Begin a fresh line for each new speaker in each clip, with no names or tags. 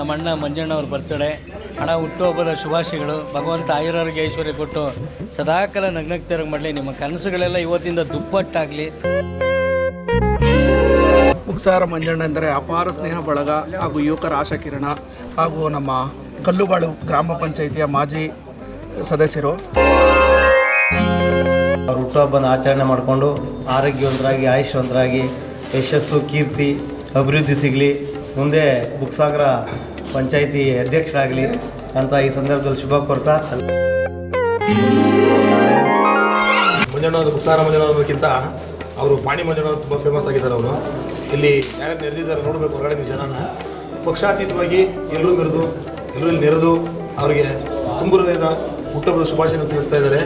ನಮ್ಮ ಅಣ್ಣ Manjanna birthday birthday ಹಣ ಹುಟ್ಟುಹಬ್ಬದ ಶುಭಾಶಯಗಳು. ಭಗವಂತ ಆಯುರಾರೋಗ್ಯ ಐಶ್ವರ್ಯ ಕೊಟ್ಟು ಸದಾಕಾಲ ನಗ್ನಗ್ತಿರೋ ಮಾಡಲಿ. ನಿಮ್ಮ ಕನಸುಗಳೆಲ್ಲ ಇವತ್ತಿಂದ ದುಪ್ಪಟ್ಟಾಗಲಿ.
ಉಕ್ಸಾರ ಮಂಜಣ್ಣ ಎಂದರೆ ಅಪಾರ ಸ್ನೇಹ ಬಳಗ ಹಾಗೂ ಯುವಕರ ಆಶಾಕಿರಣ ಹಾಗೂ ನಮ್ಮ ಕಲ್ಲುಬಾಳು ಗ್ರಾಮ ಪಂಚಾಯಿತಿಯ ಮಾಜಿ ಸದಸ್ಯರು.
ಅವ್ರ ಹುಟ್ಟುಹಬ್ಬನ ಆಚರಣೆ ಮಾಡಿಕೊಂಡು ಆರೋಗ್ಯವಂತರಾಗಿ ಆಯುಷ್ಯವಂತರಾಗಿ ಯಶಸ್ಸು ಕೀರ್ತಿ ಅಭಿವೃದ್ಧಿ ಸಿಗಲಿ. ಮುಂದೆ ಬುಕ್ಸಾಗರ ಪಂಚಾಯಿತಿ ಅಧ್ಯಕ್ಷರಾಗಲಿ ಅಂತ ಈ ಸಂದರ್ಭದಲ್ಲಿ ಶುಭ ಕೋರ್ತಾ.
ಮಂಜಣ್ಣ ಬುಕ್ಸಾರ ಮಂಜಣ್ಣ ಅನ್ನೋದಕ್ಕಿಂತ ಅವರು ಪಾಣಿ ಮಂಜಣ್ಣ ತುಂಬ ಫೇಮಸ್ ಆಗಿದ್ದಾರೆ ಅವರು. ಇಲ್ಲಿ ಯಾರ್ಯಾರು ನೆರೆದಿದ್ದಾರೆ ನೋಡಬೇಕು ಹೊರಗಡೆ ನೀವು ಜನನ. ಪಕ್ಷಾತೀತವಾಗಿ ಎಲ್ಲರೂ ಮೆರೆದು ಎಲ್ಲರೂ ಇಲ್ಲಿ ನೆರೆದು ಅವರಿಗೆ ತುಂಬ ಹೃದಯದ ಹುಟ್ಟುಹಬ್ಬದ ಶುಭಾಶಯ ತಿಳಿಸ್ತಾ ಇದ್ದಾರೆ.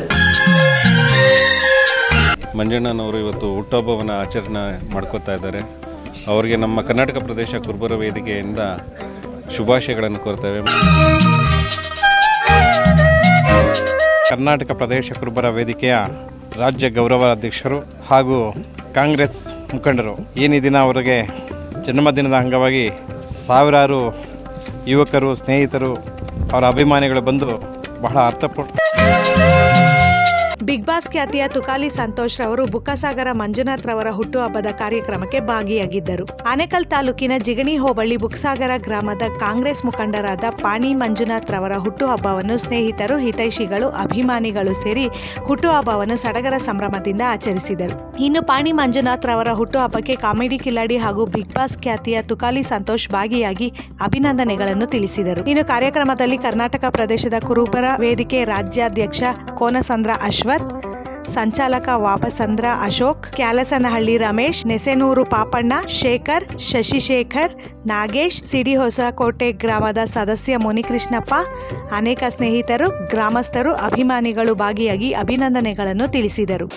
ಮಂಜಣ್ಣನವರು ಇವತ್ತು ಹುಟ್ಟುಹಬ್ಬವನ್ನು ಆಚರಣೆ ಮಾಡ್ಕೋತಾ ಇದ್ದಾರೆ. ಅವರಿಗೆ ನಮ್ಮ ಕರ್ನಾಟಕ ಪ್ರದೇಶ ಕುರುಬರ ವೇದಿಕೆಯಿಂದ ಶುಭಾಶಯಗಳನ್ನು ಕೋರ್ತೇವೆ.
ಕರ್ನಾಟಕ ಪ್ರದೇಶ ಕುರುಬರ ವೇದಿಕೆಯ ರಾಜ್ಯ ಗೌರವ ಅಧ್ಯಕ್ಷರು ಹಾಗೂ ಕಾಂಗ್ರೆಸ್ ಮುಖಂಡರು ಈ ದಿನ ಅವರಿಗೆ ಜನ್ಮದಿನದ ಅಂಗವಾಗಿ ಸಾವಿರಾರು ಯುವಕರು, ಸ್ನೇಹಿತರು ಅವರ ಅಭಿಮಾನಿಗಳು ಬಂದು ಬಹಳ ಅರ್ಥಪೂರ್ಣ
ಬಿಗ್ ಬಾಸ್ ಖ್ಯಾತಿಯ ತುಕಾಲಿ ಸಂತೋಷ್ ರವರು ಬುಕ್ಕಸಾಗರ ಮಂಜುನಾಥ್ ರವರ ಹುಟ್ಟುಹಬ್ಬದ ಕಾರ್ಯಕ್ರಮಕ್ಕೆ ಭಾಗಿಯಾಗಿದ್ದರು. ಆನೇಕಲ್ ತಾಲೂಕಿನ ಜಿಗಣಿ ಹೋಬಳಿ ಬುಕ್ಸಾಗರ ಗ್ರಾಮದ ಕಾಂಗ್ರೆಸ್ ಮುಖಂಡರಾದ ಪಾಣಿ ಮಂಜುನಾಥ್ ರವರ ಹುಟ್ಟುಹಬ್ಬವನ್ನು ಸ್ನೇಹಿತರು, ಹಿತೈಷಿಗಳು, ಅಭಿಮಾನಿಗಳು ಸೇರಿ ಹುಟ್ಟುಹಬ್ಬವನ್ನು ಸಡಗರ ಸಂಭ್ರಮದಿಂದ ಆಚರಿಸಿದರು. ಇನ್ನು ಪಾಣಿ ಮಂಜುನಾಥ್ ರವರ ಹುಟ್ಟುಹಬ್ಬಕ್ಕೆ ಕಾಮಿಡಿ ಕಿಲಾಡಿ ಹಾಗೂ ಬಿಗ್ ಬಾಸ್ ಖ್ಯಾತಿಯ ತುಕಾಲಿ ಸಂತೋಷ್ ಭಾಗಿಯಾಗಿ ಅಭಿನಂದನೆಗಳನ್ನು ತಿಳಿಸಿದರು. ಇನ್ನು ಕಾರ್ಯಕ್ರಮದಲ್ಲಿ ಕರ್ನಾಟಕ ಪ್ರದೇಶದ ಕುರುಬರ ವೇದಿಕೆ ರಾಜ್ಯಾಧ್ಯಕ್ಷ ಕೋನಸಂದ್ರ ಅಶ್ವಥ್, ಸಂಚಾಲಕ ವಾಪಸಂದ್ರ ಅಶೋಕ್, ಕ್ಯಾಲಸನಹಳ್ಳಿ ರಮೇಶ್, ನೆಸೆನೂರು ಪಾಪಣ್ಣ, ಶೇಖರ್, ಶಶಿಶೇಖರ್, ನಾಗೇಶ್ ಸಿಡಿ ಹೊಸಕೋಟೆ ಗ್ರಾಮದ ಸದಸ್ಯ ಮುನಿಕೃಷ್ಣಪ್ಪ, ಅನೇಕ ಸ್ನೇಹಿತರು, ಗ್ರಾಮಸ್ಥರು, ಅಭಿಮಾನಿಗಳು ಭಾಗಿಯಾಗಿ ಅಭಿನಂದನೆಗಳನ್ನು ತಿಳಿಸಿದರು.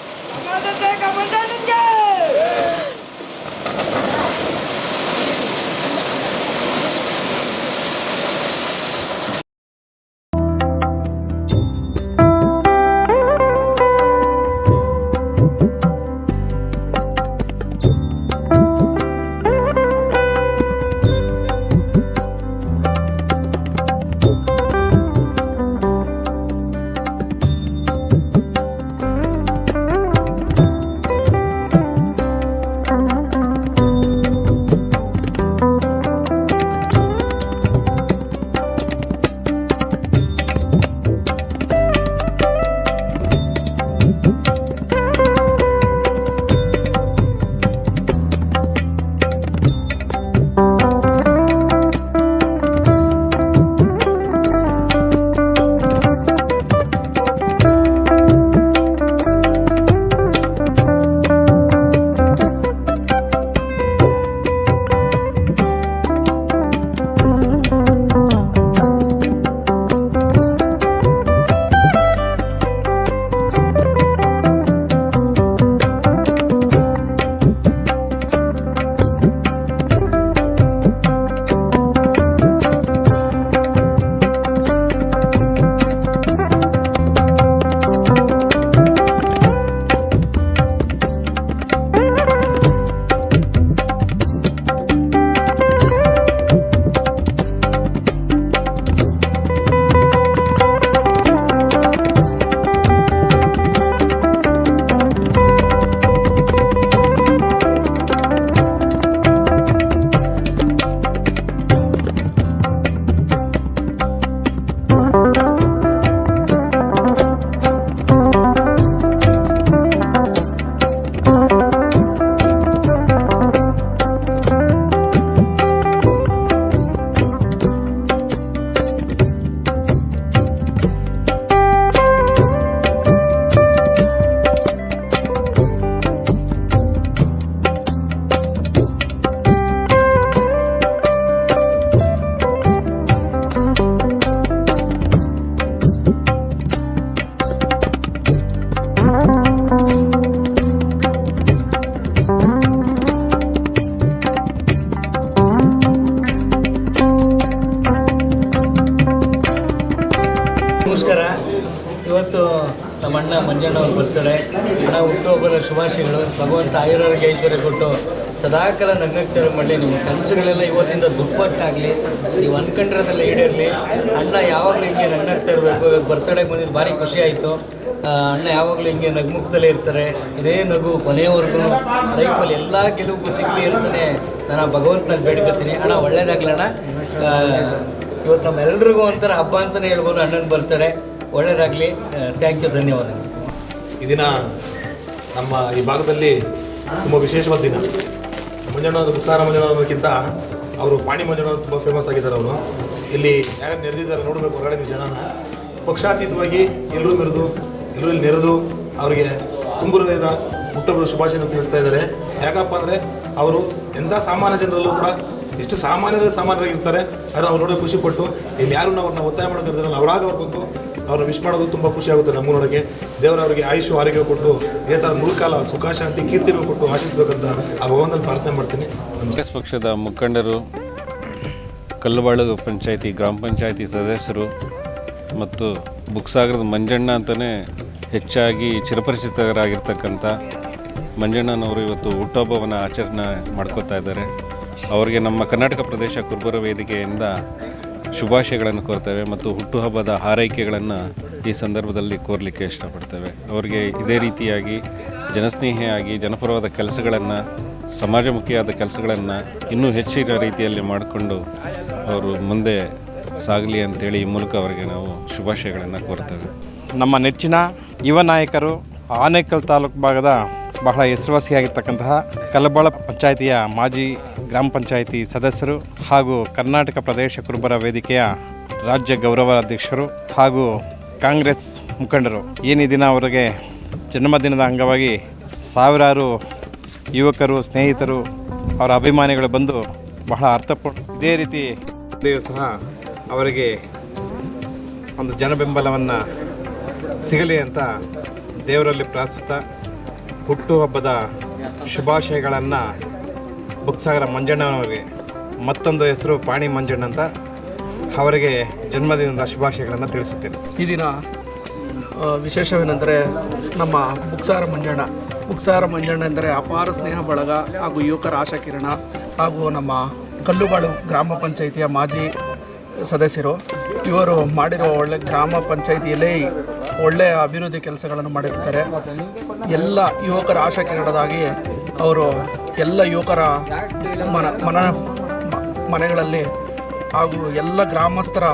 ನಮ್ಮ ಅಣ್ಣ ಮಂಜಣ್ಣ ಅವ್ರ ಬರ್ತಾರೆ. ಅಣ್ಣ ಹುಟ್ಟುಹಬ್ಬದ ಶುಭಾಶಯಗಳು. ಭಗವಂತ ಆಯುರಾರೋಗ್ಯ ಐಶ್ವರ್ಯ ಕೊಟ್ಟು ಸದಾಕಾಲ ನಗ್ನಗ್ತರ ಮಾಡಲಿ. ನಿಮ್ಮ ಕನಸುಗಳೆಲ್ಲ ಇವತ್ತಿಂದ ದುಪ್ಪಟ್ಟಾಗಲಿ. ನೀವು ಅನ್ಕಂಡ್ರದಲ್ಲಿ ಈಡೇರಲಿ. ಅಣ್ಣ ಯಾವಾಗಲೂ ಹಿಂಗೆ ನಗ್ನಗ್ತಾ ಇರಬೇಕು. ಬರ್ತಡೆಗೆ ಬಂದಿದ್ದು ಭಾರಿ ಖುಷಿ ಆಯಿತು. ಅಣ್ಣ ಯಾವಾಗಲೂ ಹಿಂಗೆ ನಗ್ಮುಖದಲ್ಲೇ ಇರ್ತಾರೆ. ಇದೇ ನಗು ಕೊನೆಯವರೆಗೂ ಲೈಫಲ್ಲಿ ಎಲ್ಲ ಗೆಲುವು ಸಿಗಲಿ ಅಂತಲೇ ನಾನು ಭಗವಂತನಲ್ಲಿ ಬೇಡ್ಕೊತೀನಿ. ಅಣ್ಣ ಒಳ್ಳೇದಾಗಲಿ ಅಣ್ಣ. ಇವತ್ತು ನಮ್ಮೆಲ್ಲರಿಗೂ ಒಂಥರ ಹಬ್ಬ ಅಂತಲೇ ಹೇಳ್ಬೋದು. ಅಣ್ಣನ ಬರ್ತಾರೆ. ಒಳ್ಳೇದಾಗಲಿ. ಥ್ಯಾಂಕ್ ಯು ಧನ್ಯವಾದ
ಈ ದಿನ ನಮ್ಮ ಈ ಭಾಗದಲ್ಲಿ ತುಂಬ ವಿಶೇಷವಾದ ದಿನ. ಮಂಜಣ್ಣ ಮುಸಾರ ಮಂಜಣ್ಣಕ್ಕಿಂತ ಅವರು ಪಾಣಿ ಮಂಜಣ್ಣ ತುಂಬ ಫೇಮಸ್ ಆಗಿದ್ದಾರೆ ಅವರು. ಇಲ್ಲಿ ಯಾರ್ಯಾರು ನೆರೆದಿದ್ದಾರೆ ನೋಡಬೇಕು ಹೊರಗಡೆ ನೀವು ಜನನ. ಪಕ್ಷಾತೀತವಾಗಿ ಎಲ್ಲರೂ ಮೆರೆದು ಎಲ್ಲರೂ ಇಲ್ಲಿ ನೆರೆದು ಅವರಿಗೆ ತುಂಬ ಹೃದಯದ ಹುಟ್ಟುಹಬ್ಬದ ಶುಭಾಶಯವನ್ನು ತಿಳಿಸ್ತಾ ಇದ್ದಾರೆ. ಯಾಕಪ್ಪ ಅಂದರೆ ಅವರು ಎಂಥ ಸಾಮಾನ್ಯ ಜನರಲ್ಲೂ ಕೂಡ ಎಷ್ಟು ಸಾಮಾನ್ಯರೇ ಸಾಮಾನ್ಯರಾಗಿರ್ತಾರೆ ಆದರೆ ಅವ್ರು ನೋಡೋಕೆ ಖುಷಿಪಟ್ಟು ಇಲ್ಲಿ ಯಾರು ಅವ್ರನ್ನ ಒತ್ತಾಯ ಮಾಡೋಕ್ಕಿದ್ರಲ್ಲ ಅವರಾಗ ಅವ್ರು ಬಂದು ಅವ್ರನ್ನ ವಿಶ್ ಮಾಡೋದು ತುಂಬ ಖುಷಿ ಆಗುತ್ತೆ ನಮ್ಮ ನೋಡೋಕ್ಕೆ ದೇವರ ಅವರಿಗೆ ಆಯುಷು, ಆರೋಗ್ಯ ಕೊಟ್ಟು, ಇದೇ ಥರ ಮುಳುಕಾಲ ಸುಖ, ಶಾಂತಿ, ಕೀರ್ತಿಗಳು ಕೊಟ್ಟು ಆಶಿಸ್ಬೇಕಂತ ಆ ಭಗವಂತನ ಪ್ರಾರ್ಥನೆ ಮಾಡ್ತೀನಿ.
ಕಾಂಗ್ರೆಸ್ ಪಕ್ಷದ ಮುಖಂಡರು, ಕಲ್ಲುಬಾಳು ಪಂಚಾಯತಿ, ಗ್ರಾಮ ಪಂಚಾಯತಿ ಸದಸ್ಯರು ಮತ್ತು ಬುಕ್ಸಾಗರದ ಮಂಜಣ್ಣ ಅಂತಲೇ ಹೆಚ್ಚಾಗಿ ಚಿರಪರಿಚಿತರಾಗಿರ್ತಕ್ಕಂಥ ಮಂಜಣ್ಣನವರು ಇವತ್ತು ಹುಟ್ಟಹಬ್ಬವನ್ನು ಆಚರಣೆ ಮಾಡ್ಕೋತಾ ಇದ್ದಾರೆ. ಅವರಿಗೆ ನಮ್ಮ ಕರ್ನಾಟಕ ಪ್ರದೇಶ ಕುರುಬರ ವೇದಿಕೆಯಿಂದ ಶುಭಾಶಯಗಳನ್ನು ಕೋರ್ತೇವೆ ಮತ್ತು ಹುಟ್ಟುಹಬ್ಬದ ಹಾರೈಕೆಗಳನ್ನು ಈ ಸಂದರ್ಭದಲ್ಲಿ ಕೋರಲಿಕ್ಕೆ ಇಷ್ಟಪಡ್ತೇವೆ. ಅವರಿಗೆ ಇದೇ ರೀತಿಯಾಗಿ ಜನಸ್ನೇಹಿಯಾಗಿ, ಜನಪರವಾದ ಕೆಲಸಗಳನ್ನು, ಸಮಾಜಮುಖಿಯಾದ ಕೆಲಸಗಳನ್ನು ಇನ್ನೂ ಹೆಚ್ಚಿನ ರೀತಿಯಲ್ಲಿ ಮಾಡಿಕೊಂಡು ಅವರು ಮುಂದೆ ಸಾಗಲಿ ಅಂತೇಳಿ ಈ ಮೂಲಕ ಅವರಿಗೆ ನಾವು ಶುಭಾಶಯಗಳನ್ನು ಕೋರ್ತೇವೆ.
ನಮ್ಮ ನೆಚ್ಚಿನ ಯುವ ನಾಯಕರು ಆನೇಕಲ್ ತಾಲೂಕು ಭಾಗದ ಬಹಳ ಹೆಸರುವಾಸಿಯಾಗಿರ್ತಕ್ಕಂತಹ ಕಲಬಾಳ ಪಂಚಾಯಿತಿಯ ಮಾಜಿ ಗ್ರಾಮ ಪಂಚಾಯಿತಿ ಸದಸ್ಯರು ಹಾಗೂ ಕರ್ನಾಟಕ ಪ್ರದೇಶ ಕುರುಬರ ವೇದಿಕೆಯ ರಾಜ್ಯ ಗೌರವ ಅಧ್ಯಕ್ಷರು ಹಾಗೂ ಕಾಂಗ್ರೆಸ್ ಮುಖಂಡರು. ಏನಿ ದಿನ ಅವರಿಗೆ ಜನ್ಮದಿನದ ಅಂಗವಾಗಿ ಸಾವಿರಾರು ಯುವಕರು, ಸ್ನೇಹಿತರು ಅವರ ಅಭಿಮಾನಿಗಳು ಬಂದು ಬಹಳ ಅರ್ಥಪೂರ್ಣ ಇದೇ ರೀತಿ ಸಹ ಅವರಿಗೆ ಒಂದು ಜನಬೆಂಬಲವನ್ನು ಸಿಗಲಿ ಅಂತ ದೇವರಲ್ಲಿ ಪ್ರಾರ್ಥಿಸುತ್ತಾ ಹುಟ್ಟುಹಬ್ಬದ ಶುಭಾಶಯಗಳನ್ನು ಬುಕ್ಸಾಗರ ಮಂಜಣ್ಣನವರಿಗೆ ಮತ್ತೊಂದು ಹೆಸರು ಪಾಣಿ ಮಂಜಣ್ಣ ಅಂತ ಅವರಿಗೆ ಜನ್ಮದಿನದ ಶುಭಾಶಯಗಳನ್ನು ತಿಳಿಸುತ್ತೇನೆ.
ಈ ದಿನ ವಿಶೇಷವೇನೆಂದರೆ ನಮ್ಮ ಬುಕ್ಸಾರ ಮಂಜಣ್ಣ. ಬುಕ್ಸಾರ ಮಂಜಣ್ಣ ಎಂದರೆ ಅಪಾರ ಸ್ನೇಹ, ಬಳಗ ಹಾಗೂ ಯುವಕರ ಆಶಾಕಿರಣ ಹಾಗೂ ನಮ್ಮ ಕಲ್ಲುಬಾಳು ಗ್ರಾಮ ಪಂಚಾಯಿತಿಯ ಮಾಜಿ ಸದಸ್ಯರು. ಇವರು ಮಾಡಿರೋ ಒಳ್ಳೆ ಗ್ರಾಮ ಪಂಚಾಯಿತಿಯಲ್ಲೇ ಒಳ್ಳೆಯ ಅಭಿವೃದ್ಧಿ ಕೆಲಸಗಳನ್ನು ಮಾಡಿರ್ತಾರೆ. ಎಲ್ಲ ಯುವಕರ ಆಶಾಕಿರಣದಾಗಿ ಅವರು ಎಲ್ಲ ಯುವಕರ ಮನ ಮನ ಮನೆಗಳಲ್ಲಿ ಹಾಗೂ ಎಲ್ಲ ಗ್ರಾಮಸ್ಥರ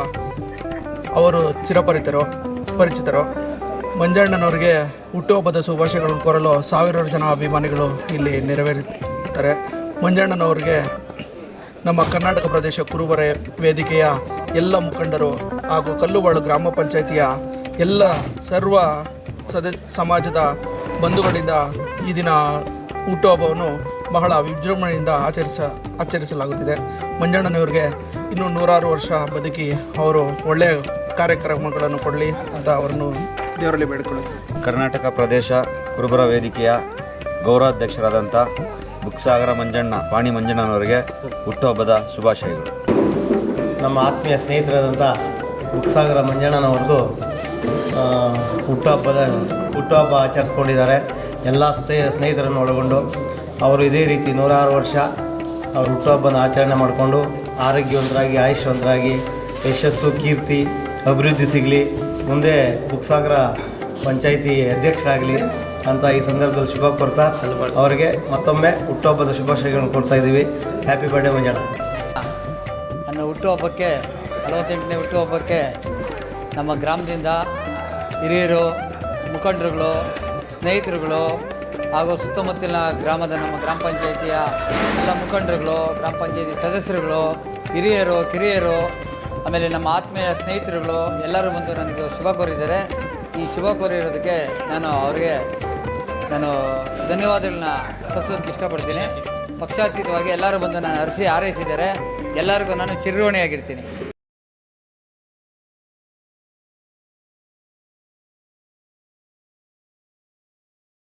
ಅವರು ಚಿರಪರಿತರು, ಪರಿಚಿತರು, ಮಂಜಣ್ಣನವರಿಗೆ ಹುಟ್ಟುಹಬ್ಬದ ಶುಭಾಶಯಗಳನ್ನು ಕೋರಲು ಸಾವಿರಾರು ಜನ ಅಭಿಮಾನಿಗಳು ಇಲ್ಲಿ ನೆರವೇರುತ್ತಾರೆ. ಮಂಜಣ್ಣನವರಿಗೆ ನಮ್ಮ ಕರ್ನಾಟಕ ಪ್ರದೇಶ ಕುರುಬರ ವೇದಿಕೆಯ ಎಲ್ಲ ಮುಖಂಡರು ಹಾಗೂ ಕಲ್ಲುಬಾಳು ಗ್ರಾಮ ಪಂಚಾಯಿತಿಯ ಎಲ್ಲ ಸರ್ವ ಸದ ಸಮಾಜದ ಬಂಧುಗಳಿಂದ ಈ ದಿನ ಹುಟ್ಟುಹಬ್ಬವನ್ನು ಬಹಳ ವಿಜೃಂಭಣೆಯಿಂದ ಆಚರಿಸ ಆಚರಿಸಲಾಗುತ್ತಿದೆ. ಮಂಜಣ್ಣನವರಿಗೆ ಇನ್ನೂ ನೂರಾರು ವರ್ಷ ಬದುಕಿ ಅವರು ಒಳ್ಳೆಯ ಕಾರ್ಯಕ್ರಮಗಳನ್ನು ಕೊಡಲಿ ಅಂತ ಅವರನ್ನು ದೇವರಲ್ಲಿ ಬೇಡಿಕೊಳ್ಳುತ್ತೆ
ಕರ್ನಾಟಕ ಪ್ರದೇಶ ಕುರುಬರ ವೇದಿಕೆಯ ಗೌರವಾಧ್ಯಕ್ಷರಾದಂಥ ಬುಕ್ಸಾಗರ ಮಂಜಣ್ಣ ಪಾಣಿ ಮಂಜಣ್ಣನವರಿಗೆ ಹುಟ್ಟುಹಬ್ಬದ ಶುಭಾಶಯಗಳು.
ನಮ್ಮ ಆತ್ಮೀಯ ಸ್ನೇಹಿತರಾದಂಥ ಬುಕ್ಸಾಗರ ಮಂಜಣ್ಣನವ್ರದ್ದು ಹುಟ್ಟುಹಬ್ಬದ ಹುಟ್ಟುಹಬ್ಬ ಆಚರಿಸ್ಕೊಂಡಿದ್ದಾರೆ. ಎಲ್ಲ ಸ್ನೇಹ ಸ್ನೇಹಿತರನ್ನು ಒಳಗೊಂಡು ಅವರು ಇದೇ ರೀತಿ ನೂರಾರು ವರ್ಷ ಅವರು ಹುಟ್ಟುಹಬ್ಬನ ಆಚರಣೆ ಮಾಡಿಕೊಂಡು ಆರೋಗ್ಯವಂತರಾಗಿ, ಆಯುಷ್ಯವಂತರಾಗಿ, ಯಶಸ್ಸು, ಕೀರ್ತಿ, ಅಭಿವೃದ್ಧಿ ಸಿಗಲಿ, ಮುಂದೆ ಬುಕ್ಸಾಗರ ಪಂಚಾಯಿತಿ ಅಧ್ಯಕ್ಷರಾಗಲಿ ಅಂತ ಈ ಸಂದರ್ಭದಲ್ಲಿ ಶುಭ ಕೋರ್ತಾ ಅವರಿಗೆ ಮತ್ತೊಮ್ಮೆ ಹುಟ್ಟುಹಬ್ಬದ ಶುಭಾಶಯಗಳನ್ನು ಕೊಡ್ತಾ ಇದ್ದೀವಿ. Happy birthday Manjanna.
ನನ್ನ ಹುಟ್ಟುಹಬ್ಬಕ್ಕೆ, ನಲವತ್ತೆಂಟನೇ ಹುಟ್ಟುಹಬ್ಬಕ್ಕೆ ನಮ್ಮ ಗ್ರಾಮದಿಂದ ಹಿರಿಯರು, ಮುಖಂಡರುಗಳು ಸ್ನೇಹಿತರುಗಳು ಹಾಗೂ ಸುತ್ತಮುತ್ತಲಿನ ಗ್ರಾಮದ ನಮ್ಮ ಗ್ರಾಮ ಪಂಚಾಯಿತಿಯ ಎಲ್ಲ ಮುಖಂಡರುಗಳು, ಗ್ರಾಮ ಪಂಚಾಯಿತಿ ಸದಸ್ಯರುಗಳು, ಹಿರಿಯರು, ಕಿರಿಯರು, ಆಮೇಲೆ ನಮ್ಮ ಆತ್ಮೀಯ ಸ್ನೇಹಿತರುಗಳು, ಎಲ್ಲರೂ ಬಂದು ನನಗೆ ಶುಭ ಕೋರಿದ್ದಾರೆ. ಈ ಶುಭ ಕೋರಿರೋದಕ್ಕೆ ನಾನು ಅವರಿಗೆ ನಾನು ಧನ್ಯವಾದಗಳನ್ನ ಸಲ್ಲಿಸೋದಕ್ಕೆ ಇಷ್ಟಪಡ್ತೀನಿ. ಪಕ್ಷಾತೀತವಾಗಿ ಎಲ್ಲರೂ ಬಂದು ನಾನು ಹರಿಸಿ ಹಾರೈಸಿದ್ದಾರೆ ಎಲ್ಲರಿಗೂ ನಾನು ಚಿರಋಣಿಯಾಗಿರ್ತೀನಿ